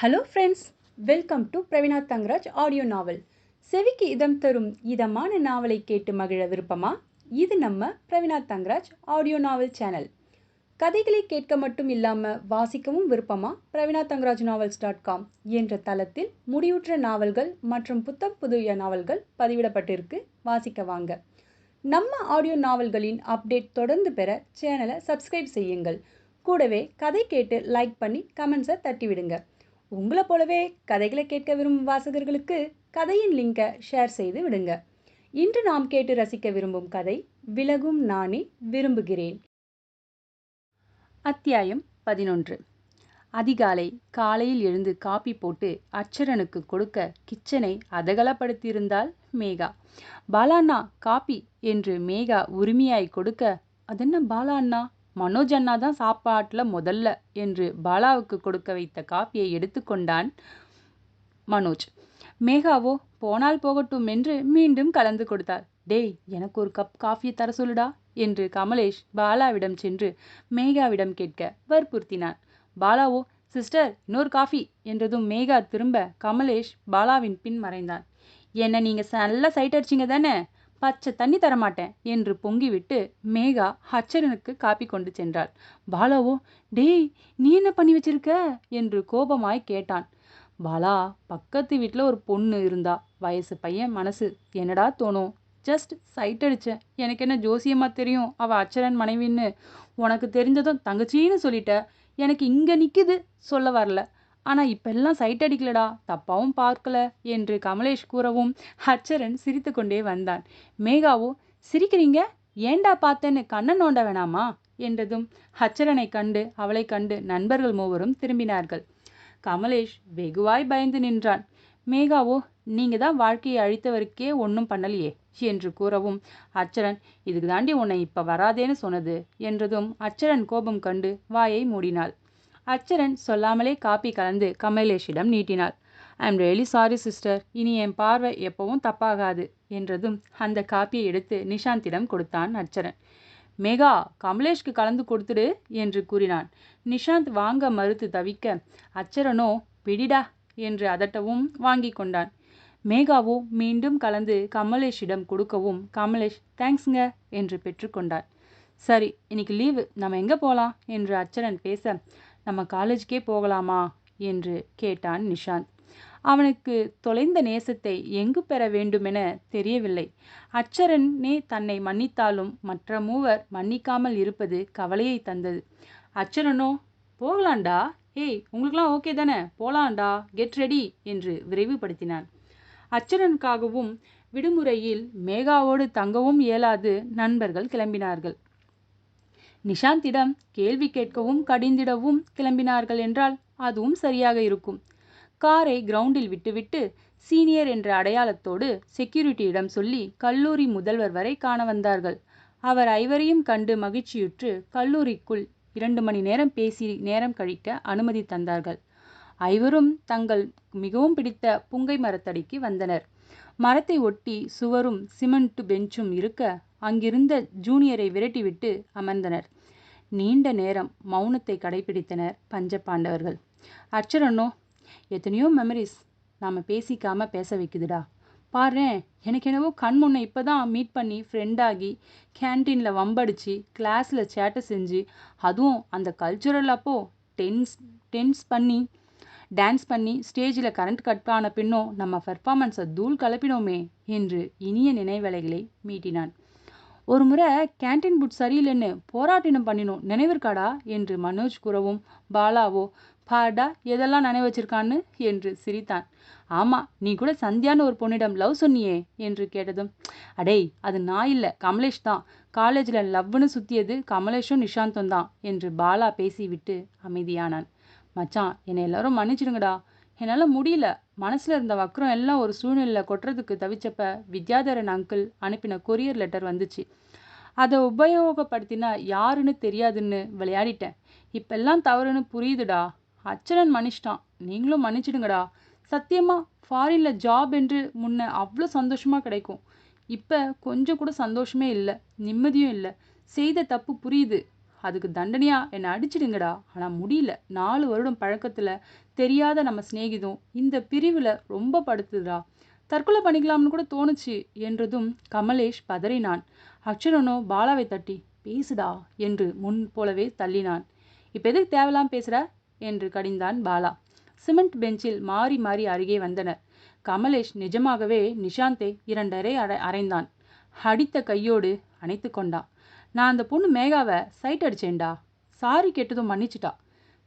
Hello friends welcome to Praveena Thangaraj audio novel செவிக்கு இதம் தரும் இதமான நாவலை கேட்டு மகிழ விருப்பமா? இது நம்ம Praveena Thangaraj audio novel channel கதைகளை கேட்க மட்டும் இல்லாமல் வாசிக்கவும் விருப்பமா? Praveena Thangaraj novels dot com என்ற தளத்தில் முடிவுற்ற நாவல்கள் மற்றும் புத்தம் புதிய நாவல்கள் பதிவிடப்பட்டிருக்கு. வாசிக்க வாங்க. நம்ம ஆடியோ நாவல்களின் அப்டேட் தொடர்ந்து பெற சேனலை சப்ஸ்கிரைப் செய்யுங்கள். கூடவே கதை கேட்டு லைக் பண்ணி கமெண்ட்ஸை தட்டிவிடுங்க. உங்களை போலவே கதைகளை கேட்க விரும்பும் வாசகர்களுக்கு கதையின் லிங்கை ஷேர் செய்து விடுங்க. இன்று நாம் கேட்டு ரசிக்க விரும்பும் கதை விலகும் நானே விரும்புகிறேன். அத்தியாயம் பதினொன்று. அதிகாலை காலையில் எழுந்து காப்பி போட்டு அச்சரனுக்கு கொடுக்க கிச்சனை அதகலப்படுத்தியிருந்தாள் மேகா. பாலாண்ணா காப்பி என்று மேகா உரிமையாய் கொடுக்க அதென்ன பாலா அண்ணா மனோஜ் அண்ணா தான் சாப்பாட்டில் முதல்ல என்று பாலாவுக்கு கொடுக்க வைத்த காப்பியை எடுத்துக்கொண்டான் மனோஜ். மேகாவோ போனால் போகட்டும் என்று மீண்டும் கலந்து கொடுத்தார். டேய் எனக்கு ஒரு கப் காஃபியை தர சொல்லுடா என்று கமலேஷ் பாலாவிடம் சென்று மேகாவிடம் கேட்க வற்புறுத்தினான். பாலாவோ சிஸ்டர் இன்னொரு காஃபி என்றதும் மேகா திரும்ப கமலேஷ் பாலாவின் பின் மறைந்தான். என்ன நீங்கள் நல்ல சைட் அடிச்சிங்க தானே? பச்சை தண்ணி தரமாட்டேன் என்று பொங்கிவிட்டு மேகா ஹச்சரனுக்கு காப்பி கொண்டு சென்றாள். பாலாவோ டேய் நீ என்ன பண்ணி வச்சிருக்க? என்று கோபமாய் கேட்டான். பாலா பக்கத்து வீட்டில் ஒரு பொண்ணு இருந்தா வயசு பையன் மனசு என்னடா தோணும்? ஜஸ்ட் சைட் அடித்தேன் எனக்கு என்ன ஜோசியமாக தெரியும்? அவள் அச்சரன் மனைவின்னு. உனக்கு தெரிஞ்சதும் தங்கச்சின்னு சொல்லிட்ட. எனக்கு இங்கே நிற்கிது சொல்ல வரல. ஆனால் இப்பெல்லாம் சைட் அடிக்கலடா. தப்பாவும் பார்க்கல என்று கமலேஷ் கூறவும் அச்சரன் சிரித்து கொண்டே வந்தான். மேகாவோ சிரிக்கிறீங்க? ஏண்டா பார்த்தேன்னு கண்ணன் நோண்ட வேணாமா? என்றதும் அச்சரனை கண்டு அவளை கண்டு நண்பர்கள் மூவரும் திரும்பினார்கள். கமலேஷ் வெகுவாய் பயந்து நின்றான். மேகாவோ நீங்க தான் வாழ்க்கையை அழித்தவருக்கே ஒன்றும் பண்ணலையே என்று கூறவும் அச்சரன் இதுக்கு தாண்டி உன்னை இப்போ வராதேன்னு சொன்னது என்றதும் அச்சரன் கோபம் கண்டு வாயை மூடினாள். அச்சரன் சொல்லாமலே காப்பி கலந்து கமலேஷிடம் நீட்டினார் I am really sorry sister இனி என் பார்வை எப்பவும் தப்பாகாது என்றதும் அந்த காப்பியை எடுத்து நிஷாந்திடம் கொடுத்தான் அச்சரன். மேகா கமலேஷ்க்கு கலந்து கொடுத்துடு என்று கூறினான். நிஷாந்த் வாங்க மறுத்து தவிக்க அச்சரனோ பிடிடா என்று அதட்டவும் வாங்கி கொண்டான். மேகாவோ மீண்டும் கலந்து கமலேஷிடம் கொடுக்கவும் கமலேஷ் தேங்க்ஸுங்க என்று பெற்றுக்கொண்டார் சரி இன்னைக்கு லீவு. நம்ம எங்கே போகலாம் என்று அச்சரன் பேச நம்ம காலேஜுக்கே போகலாமா? என்று கேட்டான் நிஷாந்த். அவனுக்கு தொலைந்த நேசத்தை எங்கு பெற வேண்டுமென தெரியவில்லை. அச்சரனே தன்னை மன்னித்தாலும் மற்ற மூவர் மன்னிக்காமல் இருப்பது கவலையை தந்தது. அச்சரனோ போகலாண்டா? ஏய் உங்களுக்கெல்லாம் ஓகே தானே? போலாண்டா? Get ready! என்று விரைவுபடுத்தினான். அச்சரனுக்காகவும் விடுமுறையில் மேகாவோடு தங்கவும் இயலாது நண்பர்கள் கிளம்பினார்கள். நிஷாந்திடம் கேள்வி கேட்கவும் கடிந்திடவும் கிளம்பினார்கள் என்றால் அதுவும் சரியாக இருக்கும். காரை கிரவுண்டில் விட்டுவிட்டு சீனியர் என்ற அடையாளத்தோடு செக்யூரிட்டியிடம் சொல்லி கல்லூரி முதல்வர் வரை காண வந்தார்கள். அவர் ஐவரையும் கண்டு மகிழ்ச்சியுற்று கல்லூரிக்குள் இரண்டு மணி நேரம் பேசி நேரம் கழிக்க அனுமதி தந்தார்கள். ஐவரும் தங்கள் மிகவும் பிடித்த புங்கை மரத்தடிக்கு வந்தனர். மரத்தை ஒட்டி சுவரும் சிமெண்ட் பெஞ்சும் இருக்க அங்கிருந்த ஜூனியரை விரட்டிவிட்டு அமர்ந்தனர். நீண்ட நேரம் மௌனத்தை கடைபிடித்தனர் பஞ்ச பாண்டவர்கள் அர்ச்சரனோ எத்தனையோ மெமரிஸ் நாம் பேசிக்காம பேச வைக்குதுடா. பாருறேன் எனக்கு என்னவோ கண் முன்னே இப்போ தான் மீட் பண்ணி ஃப்ரெண்டாகி கேன்டீனில் வம்படிச்சு கிளாஸில் சேட்டை செஞ்சு அதுவும் அந்த கல்ச்சுரல் அப்போ டென்ஸ் டென்ஸ் பண்ணி டான்ஸ் பண்ணி ஸ்டேஜில் கரண்ட் கட் ஆன பின்னோ நம்ம பர்ஃபார்மன்ஸை தூள் கலப்பினோமே என்று இனிய நினைவலைகளை மீட்டினான். ஒரு முறை கேன்டீன் புட் சரியில்லைன்னு போராட்டினம் பண்ணினோம். நினைவிருக்காடா? என்று மனோஜ் கூறவும் பாலாவோ பாடா எதெல்லாம் நினைவு வச்சிருக்கான்னு? என்று சிரித்தான். ஆமாம் நீ கூட சந்தியான்னு ஒரு பொண்ணிடம் லவ் சொன்னியே என்று கேட்டதும் அடேய் அது நான் இல்லை கமலேஷ் தான். காலேஜில் லவ்னு சுற்றியது கமலேஷும் நிஷாந்தும் தான் என்று பாலா பேசிவிட்டு அமைதியானான். மச்சான் என்னை எல்லாரும் மன்னிச்சிடுங்கடா. என்னால் முடியல. மனசில் இருந்த வக்கரம் எல்லாம் ஒரு சூழ்நிலையில் கொட்டுறதுக்கு தவிச்சப்ப வித்யாதரன் அங்கிள் அனுப்பின கொரியர் லெட்டர் வந்துச்சு. அதை உபயோகப்படுத்தினா யாருன்னு தெரியாதுன்னு விளையாடிட்டேன். இப்பெல்லாம் தவறுன்னு புரியுதுடா. அச்சரன் மன்னிச்சிட்டான். நீங்களும் மன்னிச்சிடுங்கடா. சத்தியமாக ஃபாரினில் ஜாப் என்று முன்ன அவ்வளோ சந்தோஷமாக கிடைக்கும். இப்போ கொஞ்சம் கூட சந்தோஷமே இல்லை. நிம்மதியும் இல்லை. செய்த தப்பு புரியுது. அதுக்கு தண்டனையாக என்னை அடிச்சிடுங்கடா. ஆனால் முடியல. நாலு வருடம் பழக்கத்தில் தெரியாத நம்ம சிநேகிதம் இந்த பிரிவில் ரொம்ப படுத்துதுடா. தற்கொலை பண்ணிக்கலாம்னு கூட தோணுச்சு என்றதும் கமலேஷ் பதறினான். அக்ஷரனோ பாலாவை தட்டி பேசுடா என்று முன் போலவே தள்ளினான். இப்போ எதுக்கு தேவலாம் பேசுகிற என்று கடிந்தான் பாலா. சிமெண்ட் பெஞ்சில் மாறி மாறி அருகே வந்தனர். கமலேஷ் நிஜமாகவே நிஷாந்தை இரண்டரை அரை அரைந்தான். அடித்த கையோடு அணைத்து கொண்டான் நான் அந்த பொண்ணு மேகாவை சைட் அடிச்சேன்டா. சாரி கேட்டதும் மன்னிச்சிட்டா.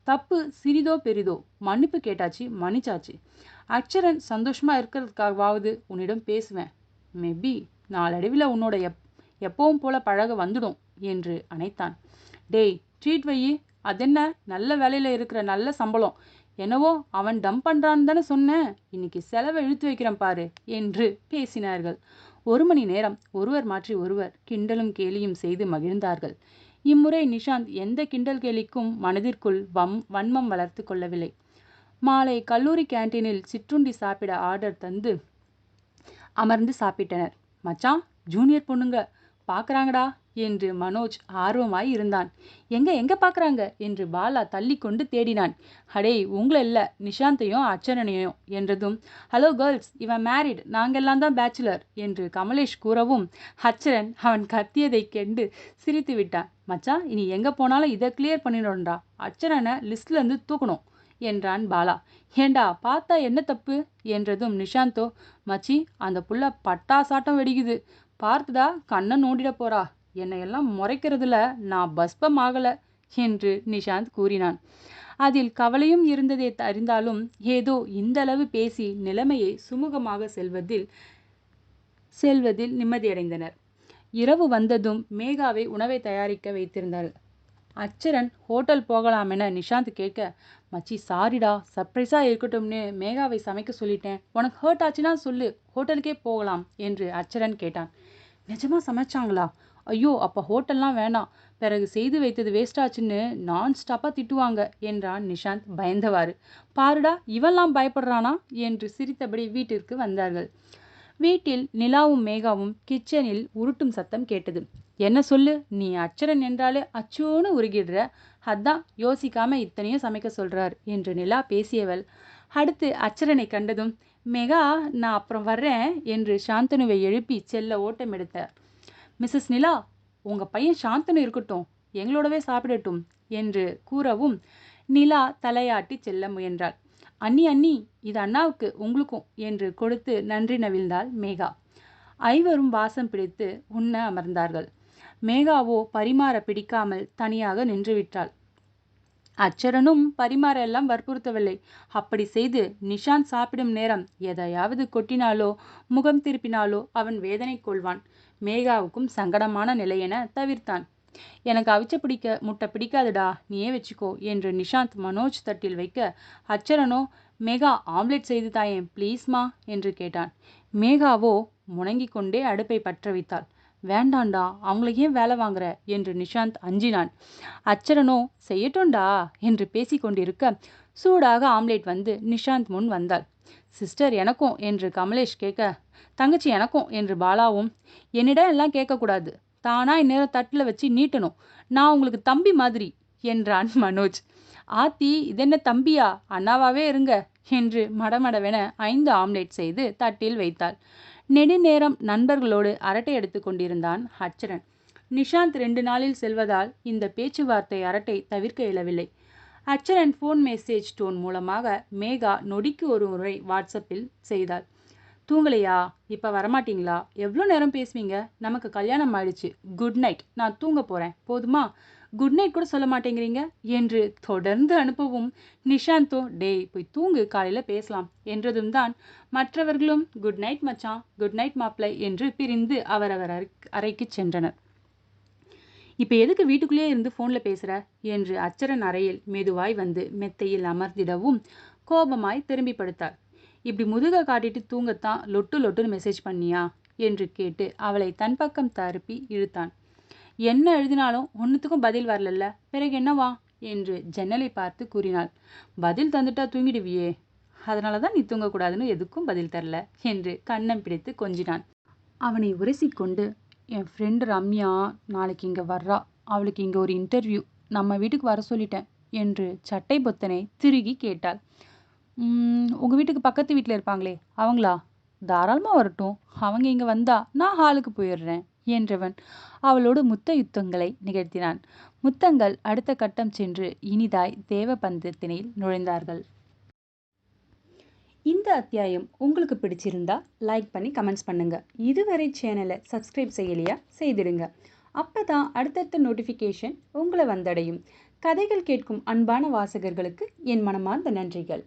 தப்பு சிறிதோ பெரிதோ மன்னிப்பு கேட்டாச்சு மன்னிச்சாச்சு. அக்ஷரன் சந்தோஷமாக இருக்கிறதுக்காகவாவது உன்னிடம் பேசுவேன். மேபி நாளடைவில் உன்னோட எப் எப்பவும் போல பழக வந்துடும் என்று அணைத்தான். டேய் ட்ரீட் வையி அதென்ன நல்ல வேலையில் இருக்கிற நல்ல சம்பளம். என்னவோ அவன் டம் பண்ணுறான்னு தானே சொன்னேன். இன்னைக்கு செலவை இழுத்து வைக்கிறேன் பாரு என்று பேசினார்கள். ஒரு மணி நேரம் ஒருவர் மாற்றி ஒருவர் கிண்டலும் கேலியும் செய்து மகிழ்ந்தார்கள். இம்முறை நிஷாந்த் எந்த கிண்டல் கேலிக்கும் மனதிற்குள் வம் வன்மம் வளர்த்து கொள்ளவில்லை. மாலை கல்லூரி கேண்டீனில் சிற்றுண்டி சாப்பிட ஆர்டர் தந்து அமர்ந்து சாப்பிட்டனர். மச்சான் ஜூனியர் பொண்ணுங்க பார்க்கறாங்கடா என்று மனோஜ் ஆர்வமாய் இருந்தான். எங்க எங்க பார்க்குறாங்க என்று பாலா தள்ளி கொண்டு தேடினான். அடே உங்களை இல்லை நிஷாந்தையும் அச்சரனையும் என்றதும் ஹலோ கேர்ள்ஸ் இவன் மேரிட் நாங்கெல்லாம் தான் பேச்சுலர் என்று கமலேஷ் கூறவும் அச்சரன் அவன் கத்தியதை கண்டு சிரித்து விட்டான். மச்சான் இனி எங்கே போனாலும் இதை கிளியர் பண்ணிடணும்டா. அச்சரனை லிஸ்ட்லேருந்து தூக்கணும். என்றான் பாலா. ஏண்டா பார்த்தா என்ன தப்பு? என்றதும் நிஷாந்தோ மச்சி அந்த புள்ள பட்டாசாட்டம் வெடிக்குது. பார்த்துதா கண்ணை நோண்டிட போறா. என்னையெல்லாம் முறைக்கிறதுல நான் பஸ்பம் ஆகல என்று நிஷாந்த் கூறினான். அதில் கவலையும் இருந்ததே அறிந்தாலும் ஏதோ இந்தளவு பேசி நிலைமையை சுமூகமாக செல்வதில் செல்வதில் நிம்மதியடைந்தனர். இரவு வந்ததும் மேகாவை உணவை தயாரிக்க வைத்திருந்தார்கள் அச்சரன் ஹோட்டல் போகலாமென நிஷாந்த் கேட்க மச்சி சாரிடா சர்ப்ரைஸாக இருக்கட்டும்னு மேகாவை சமைக்க சொல்லிட்டேன். உனக்கு ஹர்ட் ஆச்சுன்னா சொல்லு. ஹோட்டலுக்கே போகலாம் என்று அச்சரன் கேட்டான். நிஜமா சமைச்சாங்களா? ஐயோ அப்போ ஹோட்டல்லாம் வேணாம். பிறகு செய்து வைத்தது வேஸ்ட் ஆச்சுன்னு நான் ஸ்டாப்பாக திட்டுவாங்க என்றான் நிஷாந்த் பயந்தவாறு. பாருடா இவெல்லாம் பயப்படுறானா? என்று சிரித்தபடி வீட்டிற்கு வந்தார்கள். வீட்டில் நிலாவும் மேகாவும் கிச்சனில் உருட்டும் சத்தம் கேட்டது. என்ன சொல்லு? நீ அச்சரன் என்றாலே அச்சோன்னு உருகிடுற. அதான் யோசிக்காம இத்தனையும் சமைக்க சொல்றார் என்று நிலா பேசியவள். அடுத்து அச்சரனை கண்டதும் மெகா நான் அப்புறம் வர்றேன் என்று சாந்தனுவை எழுப்பி செல்ல ஓட்டம் எடுத்தார் மிஸ்ஸஸ் நிலா உங்கள் பையன் சாந்தனு இருக்கட்டும் எங்களோடவே சாப்பிடட்டும் என்று கூறவும் நிலா தலையாட்டி செல்ல முயன்றாள். அண்ணி அண்ணி இது அண்ணாவுக்கு உங்களுக்கும் என்று கொடுத்து நன்றி நவிழ்ந்தாள் மேகா. ஐவரும் வாசம் பிடித்து உண்ண அமர்ந்தார்கள். மேகாவோ பரிமாற பிடிக்காமல் தனியாக நின்றுவிட்டாள். அச்சரனும் பரிமாற எல்லாம் வற்புறுத்தவில்லை. அப்படி செய்து நிஷாந்த் சாப்பிடும் நேரம் எதையாவது கொட்டினாலோ முகம் திருப்பினாலோ அவன் வேதனை கொள்வான். மேகாவுக்கும் சங்கடமான நிலையென தவிர்த்தான். எனக்கு அவிச்ச பிடிக்க முட்டை பிடிக்காதுடா நீயே வச்சுக்கோ என்று நிஷாந்த் மனோஜ் தட்டில் வைக்க அச்சரனோ மேகா ஆம்லெட் செய்து தாயேன் ப்ளீஸ்மா என்று கேட்டான். மேகாவோ முணங்கிக் கொண்டே அடுப்பை பற்ற வைத்தாள். வேண்டாண்டா அவங்கள ஏன் வேலை வாங்குற? என்று நிஷாந்த் அஞ்சினான். அச்சரனோ செய்யட்டும்டா என்று பேசிக்கொண்டிருக்க சூடாக ஆம்லேட் வந்து நிஷாந்த் முன் வந்தாள். சிஸ்டர் எனக்கும் என்று கமலேஷ் கேட்க தங்கச்சி எனக்கும் என்று பாலாவும் என்னிடம் எல்லாம் கேட்கக்கூடாது. தானா இந்நேரம் தட்டில் வச்சு நீட்டணும். நான் உங்களுக்கு தம்பி மாதிரி என்றான் மனோஜ். ஆத்தி இதென்ன தம்பியா? அண்ணாவாவே இருங்க என்று மடமடவென ஐந்து ஆம்லேட் செய்து தட்டில் வைத்தாள். நெடுநேரம் நண்பர்களோடு அரட்டை எடுத்து கொண்டிருந்தான் அச்சரன் நிஷாந்த் ரெண்டு நாளில் செல்வதால் இந்த பேச்சுவார்த்தை அரட்டை தவிர்க்க இயலவில்லை. அச்சரன் ஃபோன் மெசேஜ் டோன் மூலமாக மேகா நொடிக்கு ஒரு முறை வாட்ஸ்அப்பில் செய்தாள். தூங்கலையா? இப்போ வரமாட்டிங்களா? எவ்வளோ நேரம் பேசுவீங்க? நமக்கு கல்யாணம் ஆயிடுச்சு. குட் நைட் நான் தூங்க போகிறேன் போதுமா? குட் நைட் கூட சொல்ல மாட்டேங்கிறீங்க? என்று தொடர்ந்து அனுப்பவும் நிஷாந்தோ டேய் போய் தூங்கு காலையில் பேசலாம் என்றதும் தான் மற்றவர்களும் குட் நைட் மச்சான் குட் நைட் மாப்பிள்ளை என்று பிரிந்து அவரவர் அறைக்கு சென்றனர். இப்போ எதுக்கு வீட்டுக்குள்ளேயே இருந்து ஃபோனில் பேசுகிற என்று அச்சரன் அறையில் மெதுவாய் வந்து மெத்தையில் அமர்ந்திடவும் கோபமாய் திரும்பி படுத்தார் இப்படி முதுக காட்டிட்டு தூங்கத்தான் லொட்டு லொட்டுன்னு மெசேஜ் பண்ணியா? என்று கேட்டு அவளை தன் பக்கம் தருப்பி இழுத்தான். என்ன எழுதினாலும் ஒன்றுத்துக்கும் பதில் வரலல்ல. பிறகு என்னவா என்று ஜன்னலை பார்த்து கூறினாள். பதில் தந்துட்டா தூங்கிடுவியே. அதனால தான் நீ தூங்கக்கூடாதுன்னு எதுக்கும் பதில் தரல என்று கண்ணம் பிடித்து கொஞ்சினான். அவனை உரசிக்கொண்டு என் ஃப்ரெண்டு ரம்யா நாளைக்கு இங்கே வர்றா. அவளுக்கு இங்கே ஒரு இன்டர்வியூ நம்ம வீட்டுக்கு வர சொல்லிட்டேன் என்று சட்டை பொத்தனை திருகி கேட்டாள். உங்கள் வீட்டுக்கு பக்கத்து வீட்டில் இருப்பாங்களே அவங்களா? தாராளமாக வரட்டும். அவங்க இங்கே வந்தா நான் ஹாலுக்கு போயிடுறேன். என்றவன். அவளோடு முத்த யுத்தங்களை நிகழ்த்தினான். முத்தங்கள் அடுத்த கட்டம் சென்று இனிதாய் தேவபந்தத்தினில் நுழைந்தார்கள். இந்த அத்தியாயம் உங்களுக்கு பிடிச்சிருந்தா லைக் பண்ணி கமெண்ட்ஸ் பண்ணுங்க. இதுவரை சேனலை சப்ஸ்கிரைப் செய்யலையா செய்திடுங்க. அப்பதான் அடுத்தடுத்த நோட்டிஃபிகேஷன் உங்களை வந்தடையும். கதைகள் கேட்கும் அன்பான வாசகர்களுக்கு என் மனமார்ந்த நன்றிகள்.